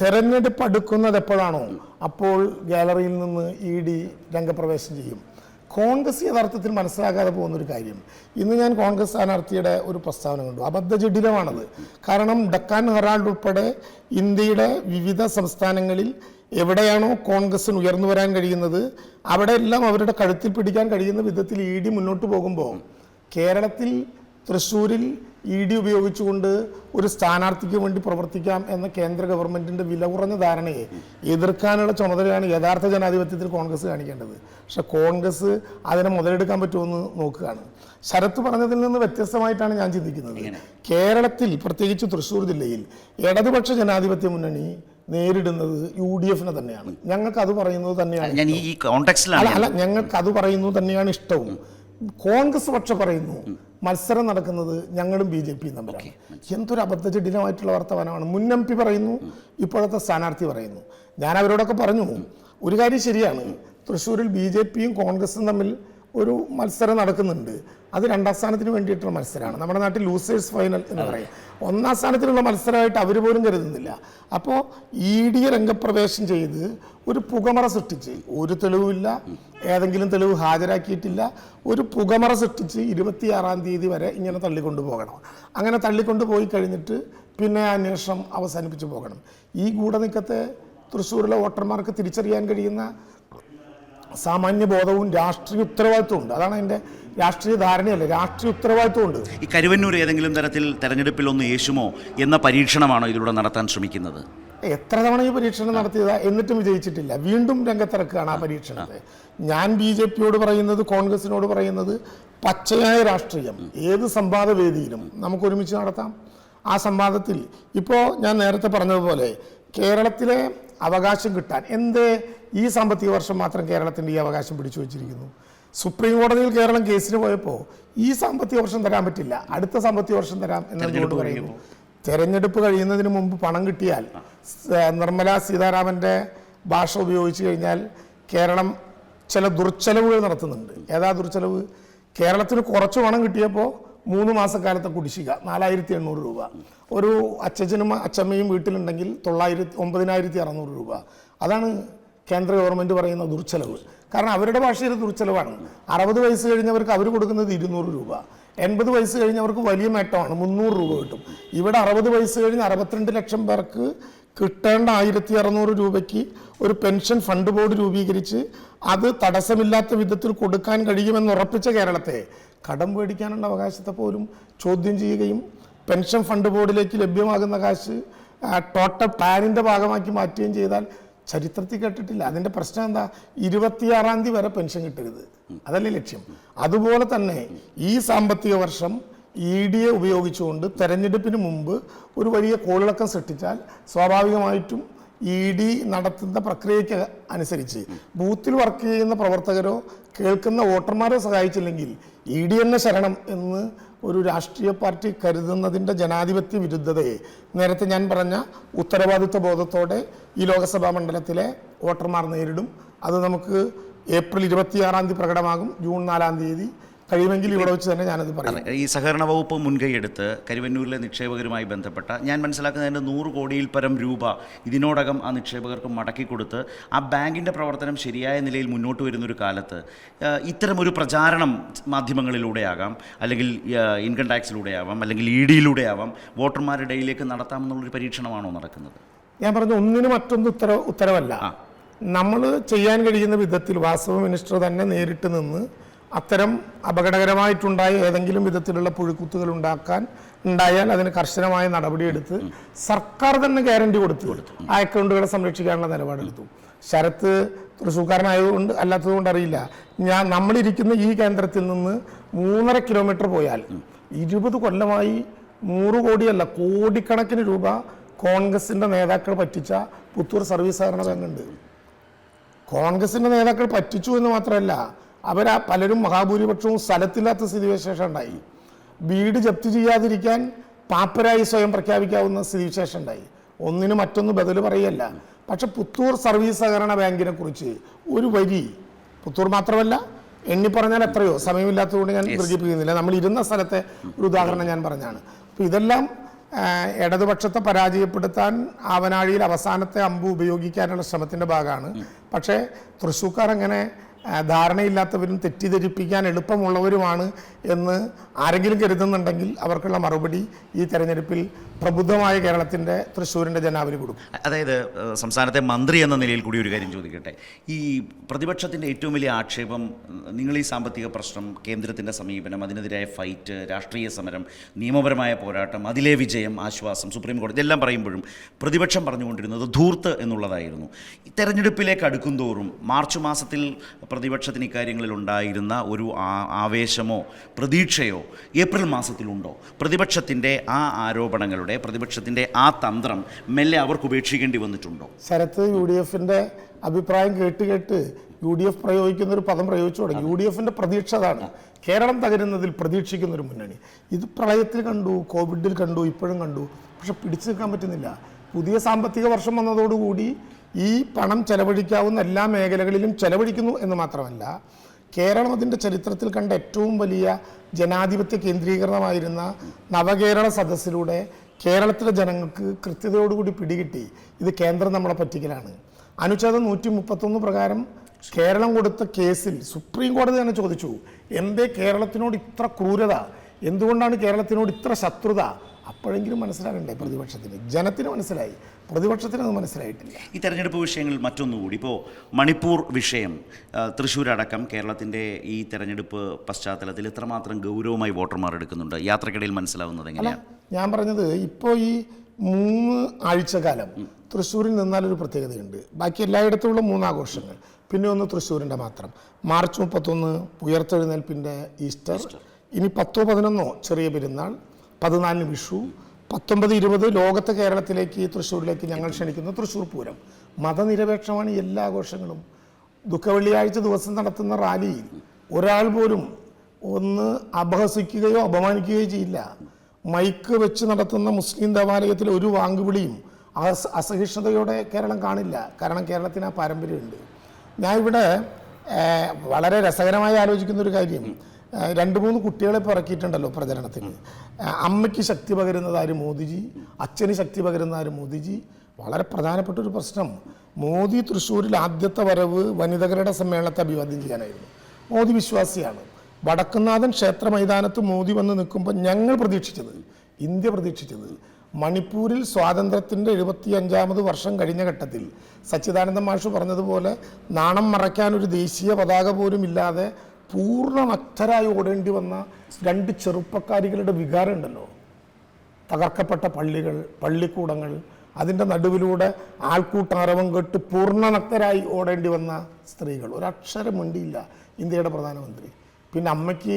തെരഞ്ഞെടുപ്പ് അടുക്കുന്നത് എപ്പോഴാണോ അപ്പോൾ ഗാലറിയിൽ നിന്ന് ഇ ഡി രംഗപ്രവേശം ചെയ്യും. കോൺഗ്രസ് യഥാർത്ഥത്തിൽ പോകുന്ന ഒരു കാര്യം. ഇന്ന് ഞാൻ കോൺഗ്രസ് സ്ഥാനാർത്ഥിയുടെ ഒരു പ്രസ്താവന കണ്ടു. അബദ്ധജഡിലമാണത് കാരണം ഡക്കാൻ ഹെറാൾഡ് ഉൾപ്പെടെ ഇന്ത്യയുടെ വിവിധ സംസ്ഥാനങ്ങളിൽ എവിടെയാണോ കോൺഗ്രസിന് ഉയർന്നു വരാൻ കഴിയുന്നത് അവിടെ എല്ലാം അവരുടെ കഴുത്തിൽ പിടിക്കാൻ കഴിയുന്ന വിധത്തിൽ ഇ ഡി മുന്നോട്ട് പോകുമ്പോൾ കേരളത്തിൽ തൃശ്ശൂരിൽ ഇ ഡി ഉപയോഗിച്ചുകൊണ്ട് ഒരു സ്ഥാനാർത്ഥിക്ക് വേണ്ടി പ്രവർത്തിക്കാം എന്ന കേന്ദ്ര ഗവൺമെന്റിന്റെ വില കുറഞ്ഞ ധാരണയെ എതിർക്കാനുള്ള ചുമതലയാണ് യഥാർത്ഥ ജനാധിപത്യത്തിൽ കോൺഗ്രസ് കാണിക്കേണ്ടത്. പക്ഷെ കോൺഗ്രസ് അതിനെ മുതലെടുക്കാൻ പറ്റുമെന്ന് നോക്കുകയാണ്. ശരത്ത് പറഞ്ഞതിൽ നിന്ന് വ്യത്യസ്തമായിട്ടാണ് ഞാൻ ചിന്തിക്കുന്നത്. കേരളത്തിൽ പ്രത്യേകിച്ച് തൃശ്ശൂർ ജില്ലയിൽ ഇടതുപക്ഷ ജനാധിപത്യ മുന്നണി നേരിടുന്നത് യു ഡി എഫിനെ തന്നെയാണ്. ഞങ്ങൾക്ക് അത് പറയുന്നത് തന്നെയാണ് ഞാൻ ഈ കോണ്ടെക്സ്റ്റിലാണ് അല്ല അല്ല ഞങ്ങൾക്ക് അത് പറയുന്നത് തന്നെയാണ് ഇഷ്ടവും. കോൺഗ്രസ് പക്ഷെ പറയുന്നു മത്സരം നടക്കുന്നത് ഞങ്ങളും ബി ജെ പിയും തമ്മിലാണ്. എന്തൊരു അബദ്ധജഡിനമായിട്ടുള്ള വർത്തമാനമാണ്. മുൻ എം പി പറയുന്നു ഇപ്പോഴത്തെ സ്ഥാനാർത്ഥി പറയുന്നു. ഞാൻ അവരോടൊക്കെ പറഞ്ഞു ഒരു കാര്യം ശരിയാണ്. തൃശ്ശൂരിൽ ബി ജെ പിയും കോൺഗ്രസും തമ്മിൽ ഒരു മത്സരം നടക്കുന്നുണ്ട്. അത് രണ്ടാം സ്ഥാനത്തിന് വേണ്ടിയിട്ടുള്ള മത്സരമാണ്. നമ്മുടെ നാട്ടിൽ ലൂസേഴ്സ് ഫൈനൽ എന്ന് പറയും. ഒന്നാം സ്ഥാനത്തിനുള്ള മത്സരമായിട്ട് അവർ പോലും കരുതുന്നില്ല. അപ്പോൾ ഇ ഡി രംഗപ്രവേശം ചെയ്ത് ഒരു പുകമറ സൃഷ്ടിച്ച് ഒരു തെളിവില്ല ഏതെങ്കിലും തെളിവ് ഹാജരാക്കിയിട്ടില്ല ഒരു പുകമറ സൃഷ്ടിച്ച് ഇരുപത്തിയാറാം തീയതി വരെ ഇങ്ങനെ തള്ളിക്കൊണ്ടു പോകണം അങ്ങനെ തള്ളിക്കൊണ്ടു പോയി കഴിഞ്ഞിട്ട് പിന്നെ അന്വേഷണം അവസാനിപ്പിച്ച് പോകണം. ഈ ഗൂഢനീക്കത്തെ തൃശ്ശൂരിലെ വോട്ടർമാർക്ക് തിരിച്ചറിയാൻ കഴിയുന്ന സാമാന്യ ബോധവും രാഷ്ട്രീയ ഉത്തരവാദിത്വവും ഉണ്ട്. അതാണ് എന്റെ രാഷ്ട്രീയ ധാരണയല്ല? രാഷ്ട്രീയ ഉത്തരവാദിത്വം ഉണ്ട്. ഈ കരുവന്നൂർ ഏതെങ്കിലും തരത്തിൽ തെരഞ്ഞെടുപ്പിൽ ഒന്ന് യേശുമോ എന്ന പരീക്ഷണമാണോ ഇതിലൂടെ നടത്താൻ ശ്രമിക്കുന്നത്? എത്ര തവണ ഈ പരീക്ഷണം നടത്തിയത്? എന്നിട്ടും വിജയിച്ചിട്ടില്ല. വീണ്ടും രംഗത്തിറക്കുകയാണ് ആ പരീക്ഷണത്തെ. ഞാൻ ബി ജെ പിയോട് പറയുന്നത് കോൺഗ്രസിനോട് പറയുന്നത് പച്ചയായ രാഷ്ട്രീയം. ഏത് സംവാദ വേദിയിലും നമുക്ക് ഒരുമിച്ച് നടത്താം. ആ സംവാദത്തിൽ ഇപ്പോൾ ഞാൻ നേരത്തെ പറഞ്ഞതുപോലെ കേരളത്തിലെ അവകാശം കിട്ടാൻ. എന്ത് ഈ സാമ്പത്തിക വർഷം മാത്രം കേരളത്തിന്റെ ഈ അവകാശം പിടിച്ചു വച്ചിരിക്കുന്നു? സുപ്രീം കോടതിയിൽ കേരളം കേസിന് പോയപ്പോൾ ഈ സാമ്പത്തിക വർഷം തരാൻ പറ്റില്ല. അടുത്ത സാമ്പത്തിക വർഷം തരാം എന്നതുകൊണ്ട് പറയുന്നു. തെരഞ്ഞെടുപ്പ് കഴിയുന്നതിന് മുമ്പ് പണം കിട്ടിയാൽ നിർമ്മല സീതാരാമന്റെ ഭാഷ ഉപയോഗിച്ച് കഴിഞ്ഞാൽ കേരളം ചില ദുർച്ചെലവുകൾ നടത്തുന്നുണ്ട്. ഏതാ ദുർച്ചെലവ്? കേരളത്തിന് കുറച്ച് പണം കിട്ടിയപ്പോൾ മൂന്ന് മാസക്കാലത്തെ കുടിശ്ശിക നാലായിരത്തി എണ്ണൂറ് രൂപ. ഒരു അച്ഛനും അച്ഛമ്മയും വീട്ടിലുണ്ടെങ്കിൽ തൊള്ളായിരത്തി ഒമ്പതിനായിരത്തി അറുന്നൂറ് രൂപ. അതാണ് കേന്ദ്ര ഗവൺമെന്റ് പറയുന്ന ദുർച്ചെലവ്. കാരണം അവരുടെ ഭാഷയിൽ ദുർച്ചെലവാണ്. അറുപത് വയസ്സ് കഴിഞ്ഞവർക്ക് അവർ കൊടുക്കുന്നത് ഇരുന്നൂറ് രൂപ. എൺപത് വയസ്സ് കഴിഞ്ഞവർക്ക് വലിയ നേട്ടമാണ് മുന്നൂറ് രൂപ കിട്ടും. ഇവിടെ അറുപത് വയസ്സ് കഴിഞ്ഞ് അറുപത്തിരണ്ട് ലക്ഷം പേർക്ക് കിട്ടേണ്ട ആയിരത്തി അറുന്നൂറ് രൂപയ്ക്ക് ഒരു പെൻഷൻ ഫണ്ട് ബോർഡ് രൂപീകരിച്ച് അത് തടസ്സമില്ലാത്ത വിധത്തിൽ കൊടുക്കാൻ കഴിയുമെന്ന് ഉറപ്പിച്ച കേരളത്തെ കടം മേടിക്കാനുള്ള അവകാശത്തെ പോലും ചോദ്യം ചെയ്യുകയും പെൻഷൻ ഫണ്ട് ബോർഡിലേക്ക് ലഭ്യമാകുന്ന കാശ് ടോട്ടൽ പ്ലാനിന്റെ ഭാഗമാക്കി മാറ്റുകയും ചെയ്താൽ ചരിത്രത്തിൽ കേട്ടിട്ടില്ല. അതിന്റെ പ്രശ്നം എന്താ? ഇരുപത്തിയാറാം തീയതി വരെ പെൻഷൻ കിട്ടരുത്. അതല്ലേ ലക്ഷ്യം. അതുപോലെ തന്നെ ഈ സാമ്പത്തിക വർഷം ഇ ഡി എ ഉപയോഗിച്ചുകൊണ്ട് തെരഞ്ഞെടുപ്പിന് മുമ്പ് ഒരു വലിയ കോളിളക്കം സൃഷ്ടിച്ചാൽ സ്വാഭാവികമായിട്ടും ഇ ഡി നടത്തുന്ന പ്രക്രിയയ്ക്ക് അനുസരിച്ച് ബൂത്തിൽ വർക്ക് ചെയ്യുന്ന പ്രവർത്തകരോ കേൾക്കുന്ന വോട്ടർമാരോ സഹായിച്ചില്ലെങ്കിൽ ഇ ഡി എന്നെ ശരണം എന്ന് ഒരു രാഷ്ട്രീയ പാർട്ടി കരുതുന്നതിന്റെ ജനാധിപത്യ വിരുദ്ധതയെ നേരത്തെ ഞാൻ പറഞ്ഞ ഉത്തരവാദിത്വ ബോധത്തോടെ ഈ ലോക്സഭാ മണ്ഡലത്തിലെ വോട്ടർമാർ നേരിടും. അത് നമുക്ക് ഏപ്രിൽ ഇരുപത്തിയാറാം തീയതി പ്രകടമാകും. ജൂൺ നാലാം തീയതി കഴിയുമെങ്കിൽ ഇവിടെ വെച്ച് തന്നെ ഞാനത് പറയാം. ഈ സഹകരണ വകുപ്പ് മുൻകൈയെടുത്ത് കരുവന്നൂരിലെ നിക്ഷേപകരുമായി ബന്ധപ്പെട്ട ഞാൻ മനസ്സിലാക്കുന്നതിന്റെ നൂറ് കോടിയിൽ പരം രൂപ ഇതിനോടകം ആ നിക്ഷേപകർക്ക് മടക്കി കൊടുത്ത് ആ ബാങ്കിന്റെ പ്രവർത്തനം ശരിയായ നിലയിൽ മുന്നോട്ട് വരുന്നൊരു കാലത്ത് ഇത്തരമൊരു പ്രചാരണം മാധ്യമങ്ങളിലൂടെയാകാം അല്ലെങ്കിൽ ഇൻകം ടാക്സിലൂടെയാവാം അല്ലെങ്കിൽ ഇ ഡിയിലൂടെയാവാം വോട്ടർമാരുടെ ഇടയിലേക്ക് നടത്താമെന്നുള്ളൊരു പരീക്ഷണമാണോ നടക്കുന്നത്? ഞാൻ പറഞ്ഞു ഒന്നിന് മറ്റൊന്ന് ഉത്തര ഉത്തരവല്ല. നമ്മൾ ചെയ്യാൻ കഴിയുന്ന വിധത്തിൽ വാസ്തവ മിനിസ്റ്റർ തന്നെ നേരിട്ട് നിന്ന് അത്തരം അപകടകരമായിട്ടുണ്ടായ ഏതെങ്കിലും വിധത്തിലുള്ള പുഴുക്കുത്തുകൾ ഉണ്ടാക്കാൻ ഉണ്ടായാൽ അതിന് കർശനമായ നടപടിയെടുത്ത് സർക്കാർ തന്നെ ഗ്യാരണ്ടി കൊടുത്തു ആ അക്കൗണ്ടുകളെ സംരക്ഷിക്കാനുള്ള നിലപാടെടുത്തു. ശരത്ത് തൃശ്ശൂർക്കാരനായതുകൊണ്ട് അല്ലാത്തതുകൊണ്ട് അറിയില്ല. ഞാൻ നമ്മളിരിക്കുന്ന ഈ കേന്ദ്രത്തിൽ നിന്ന് മൂന്നര കിലോമീറ്റർ പോയാൽ ഇരുപത് കൊല്ലമായി നൂറ് കോടിയല്ല കോടിക്കണക്കിന് രൂപ കോൺഗ്രസിന്റെ നേതാക്കൾ പറ്റിച്ച പുത്തൂർ സർവീസ് സഹകരണ ബാങ്ക് ഉണ്ട് കോൺഗ്രസിന്റെ നേതാക്കൾ പറ്റിച്ചു എന്ന് മാത്രമല്ല അവരാ പലരും മഹാഭൂരിപക്ഷവും സ്ഥലത്തില്ലാത്ത സ്ഥിതിവിശേഷം ഉണ്ടായി വീട് ജപ്തി ചെയ്യാതിരിക്കാൻ പാപ്പരായി സ്വയം പ്രഖ്യാപിക്കാവുന്ന സ്ഥിതിവിശേഷം ഉണ്ടായി ഒന്നിന് മറ്റൊന്ന് ബദൽ പറയല്ല. പക്ഷെ പുത്തൂർ സർവീസ് സഹകരണ ബാങ്കിനെ കുറിച്ച് ഒരു വരി പുത്തൂർ മാത്രമല്ല എണ്ണി പറഞ്ഞാൽ എത്രയോ? സമയമില്ലാത്തതുകൊണ്ട് ഞാൻ പ്രചരിപ്പിക്കുന്നില്ല. നമ്മൾ ഇരുന്ന സ്ഥലത്തെ ഒരു ഉദാഹരണം ഞാൻ പറഞ്ഞാണ്. അപ്പോൾ ഇതെല്ലാം ഇടതുപക്ഷത്തെ പരാജയപ്പെടുത്താൻ ആവനാഴിയിൽ അവസാനത്തെ അമ്പ് ഉപയോഗിക്കാനുള്ള ശ്രമത്തിന്റെ ഭാഗമാണ്. പക്ഷേ തൃശ്ശൂക്കാർ അങ്ങനെ ധാരണയില്ലാത്തവരും തെറ്റിദ്ധരിപ്പിക്കാൻ എളുപ്പമുള്ളവരുമാണ് എന്ന് ആരെങ്കിലും കരുതുന്നുണ്ടെങ്കിൽ അവർക്കുള്ള മറുപടി ഈ തെരഞ്ഞെടുപ്പിൽ പ്രബുദ്ധമായ കേരളത്തിന്റെ തൃശ്ശൂരിന്റെ ജനാവലി കൊടുക്കും. അതായത് സംസ്ഥാനത്തെ മന്ത്രി എന്ന നിലയിൽ കൂടി ഒരു കാര്യം ചോദിക്കട്ടെ. ഈ പ്രതിപക്ഷത്തിന്റെ ഏറ്റവും വലിയ ആക്ഷേപം നിങ്ങൾ ഈ സാമ്പത്തിക പ്രശ്നം കേന്ദ്രത്തിന്റെ സമീപനം അതിനെതിരായ ഫൈറ്റ് രാഷ്ട്രീയ സമരം നിയമപരമായ പോരാട്ടം അതിലെ വിജയം ആശ്വാസം സുപ്രീം കോടതി ഇതെല്ലാം പറയുമ്പോഴും പ്രതിപക്ഷം പറഞ്ഞുകൊണ്ടിരുന്നത് ധൂർത്ത് എന്നുള്ളതായിരുന്നു. ഈ തെരഞ്ഞെടുപ്പിലേക്ക് അടുക്കും തോറും മാർച്ച് മാസത്തിൽ പ്രതിപക്ഷത്തിന് ഇക്കാര്യങ്ങളിൽ ഉണ്ടായിരുന്ന ഒരു ആവേശമോ പ്രതീക്ഷയോ ഏപ്രിൽ മാസത്തിലുണ്ടോ? പ്രതിപക്ഷത്തിന്റെ ആ ആരോപണങ്ങളുടെ പ്രതിപക്ഷത്തിന്റെ ആ തന്ത്രം മെല്ലെ അവർക്ക് ഉപേക്ഷിക്കേണ്ടി വന്നിട്ടുണ്ടോ? ശരത്ത് യു ഡി എഫിന്റെ അഭിപ്രായം കേട്ട് കേട്ട് യു ഡി എഫ് പ്രയോഗിക്കുന്ന ഒരു പദം പ്രയോഗിച്ചു തുടങ്ങി. യു ഡി എഫിന്റെ പ്രതീക്ഷ അതാണ്. കേരളം തകരുന്നതിൽ പ്രതീക്ഷിക്കുന്ന ഒരു മുന്നണി. ഇത് പ്രളയത്തിൽ കണ്ടു കോവിഡിൽ കണ്ടു ഇപ്പോഴും കണ്ടു. പക്ഷെ പിടിച്ചു നിൽക്കാൻ പറ്റുന്നില്ല. പുതിയ സാമ്പത്തിക വർഷം വന്നതോടുകൂടി ഈ പണം ചെലവഴിക്കാവുന്ന എല്ലാ മേഖലകളിലും ചെലവഴിക്കുന്നു എന്ന് മാത്രമല്ല കേരളം അതിന്റെ ചരിത്രത്തിൽ കണ്ട ഏറ്റവും വലിയ ജനാധിപത്യ കേന്ദ്രീകരണമായിരുന്ന നവകേരള സദസ്സിലൂടെ കേരളത്തിലെ ജനങ്ങൾക്ക് കൃത്യതയോടുകൂടി പിടികിട്ടി. ഇത് കേന്ദ്രം നമ്മളെ പറ്റിക്കലാണ്. അനുച്ഛേദം നൂറ്റി മുപ്പത്തൊന്ന് പ്രകാരം കേരളം കൊടുത്ത കേസിൽ സുപ്രീം കോടതി തന്നെ ചോദിച്ചു എന്തേ കേരളത്തിനോട് ഇത്ര ക്രൂരത? എന്തുകൊണ്ടാണ് കേരളത്തിനോട് ഇത്ര ശത്രുത? അപ്പോഴെങ്കിലും മനസ്സിലാകണ്ടേ പ്രതിപക്ഷത്തിന്? ജനത്തിന് മനസ്സിലായി. പ്രതിപക്ഷത്തിന് അത് മനസ്സിലായിട്ടില്ല. ഈ തെരഞ്ഞെടുപ്പ് വിഷയങ്ങൾ മറ്റൊന്നുകൂടി. ഇപ്പോൾ മണിപ്പൂർ വിഷയം തൃശ്ശൂർ അടക്കം കേരളത്തിന്റെ ഈ തെരഞ്ഞെടുപ്പ് പശ്ചാത്തലത്തിൽ ഇത്രമാത്രം ഗൗരവമായി വോട്ടർമാർ എടുക്കുന്നുണ്ട്? യാത്രക്കിടയിൽ മനസ്സിലാവുന്നത് എങ്ങനെയാണ്? ഞാൻ പറഞ്ഞത് ഇപ്പോൾ ഈ മൂന്ന് ആഴ്ചക്കാലം തൃശ്ശൂരിൽ നിന്നാൽ ഒരു പ്രത്യേകതയുണ്ട്. ബാക്കി എല്ലായിടത്തുമുള്ള ഉള്ള മൂന്നാഘോഷങ്ങൾ. പിന്നെ ഒന്ന് തൃശ്ശൂരിന്റെ മാത്രം. മാർച്ച് മുപ്പത്തൊന്ന് ഉയർത്തെഴുന്നേൽപ്പിന്റെ ഈസ്റ്റർ. ഇനി പത്തോ പതിനൊന്നോ ചെറിയ പെരുന്നാൾ പതിനാലിന് വിഷു പത്തൊമ്പത് ഇരുപത് ലോകത്തെ കേരളത്തിലേക്ക് തൃശ്ശൂരിലേക്ക് ഞങ്ങൾ ക്ഷണിക്കുന്നു. തൃശ്ശൂർ പൂരം. മതനിരപേക്ഷമാണ് എല്ലാ ആഘോഷങ്ങളും. ദുഃഖവെള്ളിയാഴ്ച ദിവസം നടത്തുന്ന റാലിയിൽ ഒരാൾ പോലും ഒന്ന് അപഹസിക്കുകയോ അപമാനിക്കുകയോ ചെയ്യില്ല. മൈക്ക് വെച്ച് നടത്തുന്ന മുസ്ലിം ദേവാലയത്തിൽ ഒരു വാങ്കുവിളിയും അസ- അസഹിഷ്ണുതയോടെ കേരളം കാണില്ല. കാരണം കേരളത്തിന് ആ പാരമ്പര്യമുണ്ട്. ഞാൻ ഇവിടെ വളരെ രസകരമായി ആലോചിക്കുന്ന ഒരു കാര്യം. രണ്ട് മൂന്ന് കുട്ടികളെ പിറക്കിയിട്ടുണ്ടല്ലോ പ്രചരണത്തിൽ അമ്മയ്ക്ക് ശക്തി പകരുന്നതാര് മോദിജി? അച്ഛന് ശക്തി പകരുന്നതാര് മോദിജി? വളരെ പ്രധാനപ്പെട്ട ഒരു പ്രശ്നം. മോദി തൃശ്ശൂരിൽ ആദ്യത്തെ വരവ് വനിതകളുടെ സമ്മേളനത്തെ അഭിവാദ്യം ചെയ്യാനായിരുന്നു. മോദി വിശ്വാസിയാണ്. വടക്കുന്നാഥൻ ക്ഷേത്ര മൈതാനത്ത് മോദി വന്ന് നിൽക്കുമ്പോൾ ഞങ്ങൾ പ്രതീക്ഷിച്ചത് ഇന്ത്യ പ്രതീക്ഷിച്ചത് മണിപ്പൂരിൽ സ്വാതന്ത്ര്യത്തിന്റെ എഴുപത്തി അഞ്ചാമത് വർഷം കഴിഞ്ഞ ഘട്ടത്തിൽ സച്ചിദാനന്ദ മാഷ് പറഞ്ഞതുപോലെ നാണം മറയ്ക്കാൻ ഒരു ദേശീയ പതാക പോലും ഇല്ലാതെ പൂർണ നഗ്നരായി ഓടേണ്ടി വന്ന രണ്ട് ചെറുപ്പക്കാരികളുടെ വികാരം ഉണ്ടല്ലോ തകർക്കപ്പെട്ട പള്ളികൾ പള്ളിക്കൂടങ്ങൾ അതിന്റെ നടുവിലൂടെ ആൾക്കൂട്ടാരവം കേട്ട് പൂർണനക്തരായി ഓടേണ്ടി വന്ന സ്ത്രീകൾ. ഒരക്ഷരം മിണ്ടിയില്ല ഇന്ത്യയുടെ പ്രധാനമന്ത്രി. പിന്നെ അമ്മയ്ക്ക്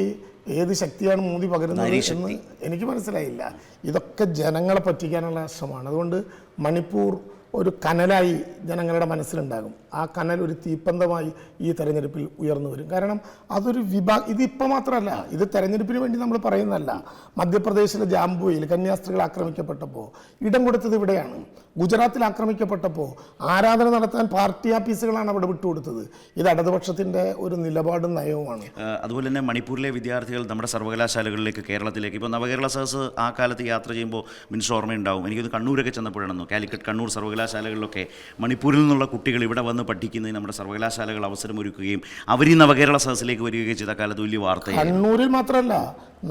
ഏത് ശക്തിയാണ് മോദി പകരുന്നത് എന്ന് എനിക്ക് മനസ്സിലായില്ല. ഇതൊക്കെ ജനങ്ങളെ പറ്റിക്കാനുള്ള ശ്രമമാണ്. അതുകൊണ്ട് മണിപ്പൂർ ഒരു കനലായി ജനങ്ങളുടെ മനസ്സിലുണ്ടാകും. ആ കനൽ ഒരു തീപ്പന്തമായി ഈ തെരഞ്ഞെടുപ്പിൽ ഉയർന്നു വരും. കാരണം അതൊരു വിഭാഗം ഇതിപ്പോൾ മാത്രമല്ല ഇത് തെരഞ്ഞെടുപ്പിന് വേണ്ടി നമ്മൾ പറയുന്നതല്ല. മധ്യപ്രദേശിലെ ജാംബുയിൽ കന്യാസ്ത്രീകൾ ആക്രമിക്കപ്പെട്ടപ്പോൾ ഇടം കൊടുത്തത് ഇവിടെയാണ്. ഗുജറാത്തിൽ ആക്രമിക്കപ്പെട്ടപ്പോൾ ആരാധന നടത്താൻ പാർട്ടി ആഫീസുകളാണ് അവിടെ വിട്ടുകൊടുത്തത്. ഇത് ഇടതുപക്ഷത്തിന്റെ ഒരു നിലപാടും നയവുമാണ്. അതുപോലെ തന്നെ മണിപ്പൂരിലെ വിദ്യാർത്ഥികൾ നമ്മുടെ സർവകലാശാലകളിലേക്ക് കേരളത്തിലേക്ക്. ഇപ്പോൾ നവകേരള സദസ് ആ കാലത്ത് യാത്ര ചെയ്യുമ്പോൾ മിനിസ്റ്റർ ഓർമ്മയുണ്ടാവും. എനിക്കൊന്ന് കണ്ണൂരൊക്കെ ചെന്നപ്പോഴാണെന്നു കാലിക്കറ്റ് കണ്ണൂർ സർവകലാശാലകളിലൊക്കെ മണിപ്പൂരിൽ നിന്നുള്ള കുട്ടികൾ ഇവിടെ വന്ന് പഠിക്കുന്നതിന് നമ്മുടെ സർവകലാശാലകൾ അവസരമൊരുക്കുകയും അവർ ഈ നവകേരള സദസ്സിലേക്ക് വരികയും ചെയ്ത കാലത്ത് വലിയ വാർത്ത കണ്ണൂരിൽ മാത്രമല്ല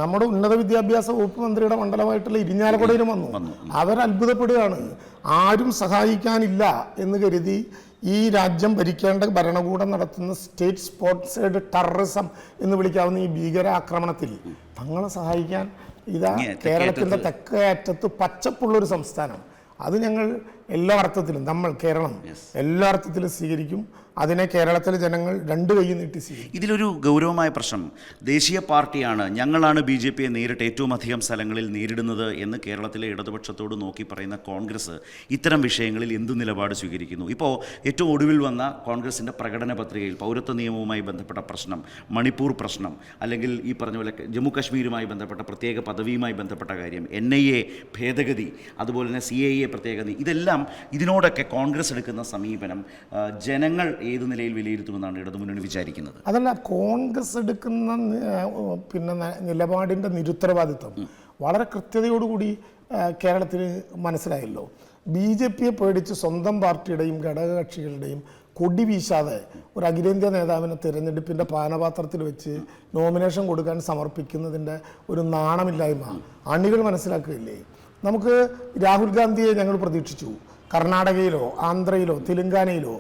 നമ്മുടെ ഉന്നത വിദ്യാഭ്യാസ വകുപ്പ് മന്ത്രിയുടെ മണ്ഡലമായിട്ടുള്ള ഇരിഞ്ഞാലക്കുടയിലും വന്നു. അവരത്ഭുതപ്പെടുകയാണ് ആരും സഹായിക്കാനില്ല എന്ന് കരുതി ഈ രാജ്യം ഭരിക്കേണ്ട ഭരണകൂടം നടത്തുന്ന സ്റ്റേറ്റ് സ്പോൺസേഡ് ടെററിസം എന്ന് വിളിക്കാവുന്ന ഈ ഭീകരാക്രമണത്തിൽ തങ്ങളെ സഹായിക്കാൻ ഇതാ കേരളത്തിന്റെ തെക്കേ അറ്റത്ത് പച്ചപ്പുള്ളൊരു സംസ്ഥാനം. അത് ഞങ്ങൾ എല്ലാ അർത്ഥത്തിലും നമ്മൾ കേരളം എല്ലാ അർത്ഥത്തിലും സ്വീകരിക്കും. അതിനെ കേരളത്തിലെ ജനങ്ങൾ രണ്ട് കൈ നീട്ടി സ്വീകരിക്കും ഇതിലൊരു ഗൗരവമായ പ്രശ്നം. ദേശീയ പാർട്ടിയാണ് ഞങ്ങളാണ് ബി ജെ പിയെ നേരിട്ട് ഏറ്റവും അധികം സ്ഥലങ്ങളിൽ നേരിടുന്നത് എന്ന് കേരളത്തിലെ ഇടതുപക്ഷത്തോട് നോക്കി പറയുന്ന കോൺഗ്രസ് ഇത്തരം വിഷയങ്ങളിൽ എന്ത് നിലപാട് സ്വീകരിക്കുന്നു? ഇപ്പോൾ ഏറ്റവും ഒടുവിൽ വന്ന കോൺഗ്രസിന്റെ പ്രകടന പത്രികയിൽ പൗരത്വ നിയമവുമായി ബന്ധപ്പെട്ട പ്രശ്നം മണിപ്പൂർ പ്രശ്നം അല്ലെങ്കിൽ ഈ പറഞ്ഞ പോലെ ജമ്മു കാശ്മീരുമായി ബന്ധപ്പെട്ട പ്രത്യേക പദവിയുമായി ബന്ധപ്പെട്ട കാര്യം എൻ ഐ എ ഭേദഗതി അതുപോലെ തന്നെ സി ഐ എ പ്രത്യേകത ഇതെല്ലാം ഇതിനോടൊക്കെ കോൺഗ്രസ് എടുക്കുന്ന സമീപനം ജനങ്ങൾ ഏത് നിലയിൽ വിലയിരുത്തുമെന്നാണ് ഇടതുമുന്നണി വിചാരിക്കുന്നത്? അതല്ല കോൺഗ്രസ് എടുക്കുന്ന പിന്നെ നിലപാടിന്റെ നിരുത്തരവാദിത്വം വളരെ കൃത്യതയോടുകൂടി കേരളത്തിന് മനസ്സിലായല്ലോ. ബി ജെ പിയെ പേടിച്ച് സ്വന്തം പാർട്ടിയുടെയും ഘടകകക്ഷികളുടെയും കൊടി വീശാതെ ഒരു അഖിലേന്ത്യാ നേതാവിനെ തിരഞ്ഞെടുപ്പിന്റെ പാനപാത്രത്തിൽ വെച്ച് നോമിനേഷൻ കൊടുക്കാൻ സമർപ്പിക്കുന്നതിന്റെ ഒരു നാണമില്ലായ്മ അണികൾ മനസ്സിലാക്കുകയില്ലേ? നമുക്ക് രാഹുൽ ഗാന്ധിയെ ഞങ്ങൾ പ്രതീക്ഷിച്ചു. കർണാടകയിലോ ആന്ധ്രയിലോ തെലുങ്കാനയിലോ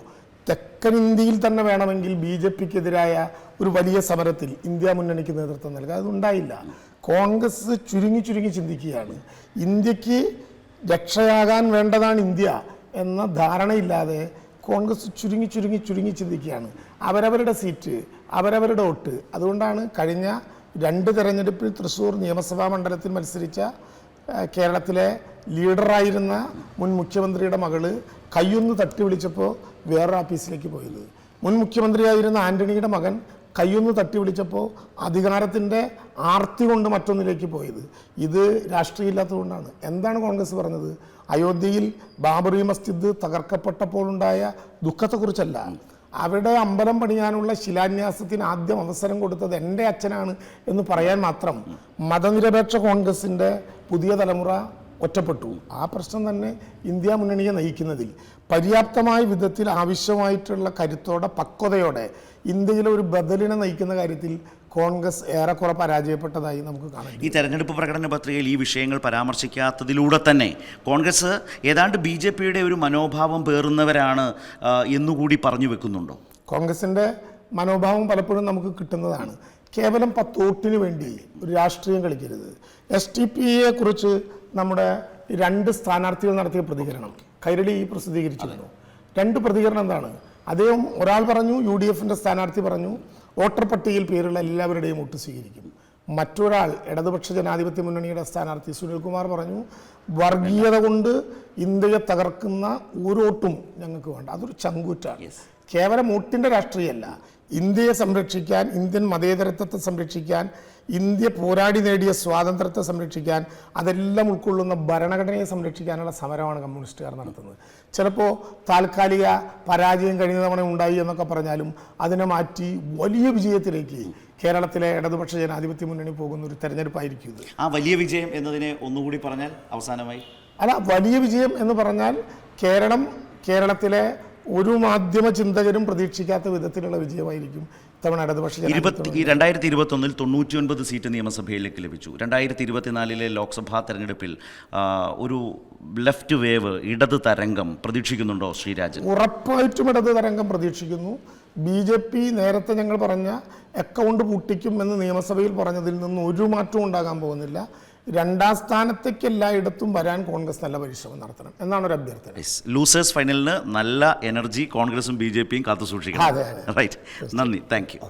തെക്കൻ ഇന്ത്യയിൽ തന്നെ വേണമെങ്കിൽ ബി ജെ പിക്കെതിരായ ഒരു വലിയ സമരത്തിൽ ഇന്ത്യ മുന്നണിക്ക് നേതൃത്വം നൽകുക. അതുണ്ടായില്ല. കോൺഗ്രസ് ചുരുങ്ങി ചുരുങ്ങി ചിന്തിക്കുകയാണ്. ഇന്ത്യയ്ക്ക് രക്ഷയാകാൻ വേണ്ടതാണ് ഇന്ത്യ എന്ന ധാരണയില്ലാതെ കോൺഗ്രസ് ചുരുങ്ങി ചുരുങ്ങി ചുരുങ്ങി ചിന്തിക്കുകയാണ്. അവരവരുടെ സീറ്റ് അവരവരുടെ വോട്ട്. അതുകൊണ്ടാണ് കഴിഞ്ഞ രണ്ട് തെരഞ്ഞെടുപ്പിൽ തൃശ്ശൂർ നിയമസഭാ മണ്ഡലത്തിൽ മത്സരിച്ച കേരളത്തിലെ ലീഡറായിരുന്ന മുൻ മുഖ്യമന്ത്രിയുടെ മകൾ കയ്യൊന്ന് തട്ടി വിളിച്ചപ്പോൾ വേറൊരു ഓഫീസിലേക്ക് പോയത്. മുൻ മുഖ്യമന്ത്രിയായിരുന്ന ആന്റണിയുടെ മകൻ കയ്യൊന്ന് തട്ടി വിളിച്ചപ്പോൾ അധികാരത്തിന്റെ ആർത്തി കൊണ്ട് മറ്റൊന്നിലേക്ക് പോയത്. ഇത് രാഷ്ട്രീയമില്ലാത്തതുകൊണ്ടാണ്. എന്താണ് കോൺഗ്രസ് പറഞ്ഞത്? അയോധ്യയിൽ ബാബറി മസ്ജിദ് തകർക്കപ്പെട്ടപ്പോൾ ഉണ്ടായ ദുഃഖത്തെക്കുറിച്ചല്ല. അവിടെ അമ്പലം പണിയാനുള്ള ശിലാന്യാസത്തിന് ആദ്യം അവസരം കൊടുത്തത് എന്റെ അച്ഛനാണ് എന്ന് പറയാൻ മാത്രം മതനിരപേക്ഷ കോൺഗ്രസിന്റെ പുതിയ തലമുറ ഒറ്റപ്പെട്ടു. ആ പ്രശ്നം തന്നെ ഇന്ത്യ മുന്നണിയെ നയിക്കുന്നതിൽ. പര്യാപ്തമായ വിധത്തിൽ ആവശ്യമായിട്ടുള്ള കരുത്തോടെ പക്വതയോടെ ഇന്ത്യയിലെ ഒരു ബദലിനെ നയിക്കുന്ന കാര്യത്തിൽ കോൺഗ്രസ് ഏറെക്കുറെ പരാജയപ്പെട്ടതായി നമുക്ക് കാണാം ഈ തെരഞ്ഞെടുപ്പ് പ്രകടന പത്രികയിൽ ഈ വിഷയങ്ങൾ പരാമർശിക്കാത്തതിലൂടെ തന്നെ കോൺഗ്രസ് ഏതാണ്ട് ബി ജെ പിയുടെ ഒരു മനോഭാവം പേറുന്നവരാണ് എന്നുകൂടി പറഞ്ഞു വെക്കുന്നുണ്ടോ? കോൺഗ്രസിന്റെ മനോഭാവം പലപ്പോഴും നമുക്ക് കിട്ടുന്നതാണ്. കേവലം പത്തോട്ടിന് വേണ്ടി ഒരു രാഷ്ട്രീയം കളിക്കരുത്. എസ് ടി പിയെ കുറിച്ച് നമ്മുടെ രണ്ട് സ്ഥാനാർത്ഥികൾ നടത്തിയ പ്രതികരണം. കൈരളി പ്രസിദ്ധീകരിച്ചിരുന്നു. രണ്ട് പ്രതികരണം എന്താണ്? അദ്ദേഹം ഒരാൾ പറഞ്ഞു യു ഡി എഫിന്റെ സ്ഥാനാർത്ഥി പറഞ്ഞു വോട്ടർ പട്ടികയിൽ പേരുള്ള എല്ലാവരുടെയും വോട്ട് സ്വീകരിക്കും. മറ്റൊരാൾ ഇടതുപക്ഷ ജനാധിപത്യ മുന്നണിയുടെ സ്ഥാനാർത്ഥി സുനിൽകുമാർ പറഞ്ഞു വർഗീയത കൊണ്ട് ഇന്ത്യയെ തകർക്കുന്ന ഒരു വോട്ടും ഞങ്ങൾക്ക് വേണ്ട. അതൊരു ചങ്കൂറ്റാണ്. കേവലം വോട്ടിന്റെ രാഷ്ട്രീയമല്ല. ഇന്ത്യയെ സംരക്ഷിക്കാൻ ഇന്ത്യൻ മതേതരത്വത്തെ സംരക്ഷിക്കാൻ ഇന്ത്യ പോരാടി നേടിയ സ്വാതന്ത്ര്യത്തെ സംരക്ഷിക്കാൻ അതെല്ലാം ഉൾക്കൊള്ളുന്ന ഭരണഘടനയെ സംരക്ഷിക്കാനുള്ള സമരമാണ് കമ്മ്യൂണിസ്റ്റുകാർ നടത്തുന്നത്. ചിലപ്പോൾ താൽക്കാലിക പരാജയം കഴിഞ്ഞ തവണ ഉണ്ടായി എന്നൊക്കെ പറഞ്ഞാലും അതിനെ മാറ്റി വലിയ വിജയത്തിലേക്ക് കേരളത്തിലെ ഇടതുപക്ഷ ജനാധിപത്യ മുന്നണി പോകുന്ന ഒരു തെരഞ്ഞെടുപ്പായിരിക്കും ഇത്. ആ വലിയ വിജയം എന്നതിനെ ഒന്നുകൂടി പറഞ്ഞാൽ അവസാനമായി? അല്ല വലിയ വിജയം എന്ന് പറഞ്ഞാൽ കേരളം കേരളത്തിലെ ഒരു മാധ്യമ ചിന്തകരും പ്രതീക്ഷിക്കാത്ത വിധത്തിലുള്ള വിജയമായിരിക്കും ഇത്തവണ ഇടതുപക്ഷ രണ്ടായിരത്തി ഇരുപത്തി ഒന്നിൽ തൊണ്ണൂറ്റി ഒൻപത് സീറ്റ് നിയമസഭയിലേക്ക് ലഭിച്ചു. രണ്ടായിരത്തി ഇരുപത്തിനാലിലെ ലോക്സഭാ തെരഞ്ഞെടുപ്പിൽ ഒരു ലെഫ്റ്റ് വേവ് ഇടത് തരംഗം പ്രതീക്ഷിക്കുന്നുണ്ടോ ശ്രീരാജൻ ഉറപ്പായിട്ടും ഇടത് തരംഗം പ്രതീക്ഷിക്കുന്നു. ബി ജെ പി നേരത്തെ ഞങ്ങൾ പറഞ്ഞ അക്കൗണ്ട് പൂട്ടിക്കും എന്ന് നിയമസഭയിൽ പറഞ്ഞതിൽ നിന്ന് ഒരു മാറ്റവും ഉണ്ടാകാൻ പോകുന്നില്ല. രണ്ടാം സ്ഥാനത്തേക്ക് എല്ലായിടത്തും വരാൻ കോൺഗ്രസ് നല്ല പരിശ്രമം നടത്തണം എന്നാണ് ഒരു അഭ്യർത്ഥന. ലൂസേഴ്സ് ഫൈനലിന് നല്ല എനർജി കോൺഗ്രസും ബി ജെ പിയും കാത്തു സൂക്ഷിക്കണം റൈറ്റ് നന്ദി. Thank you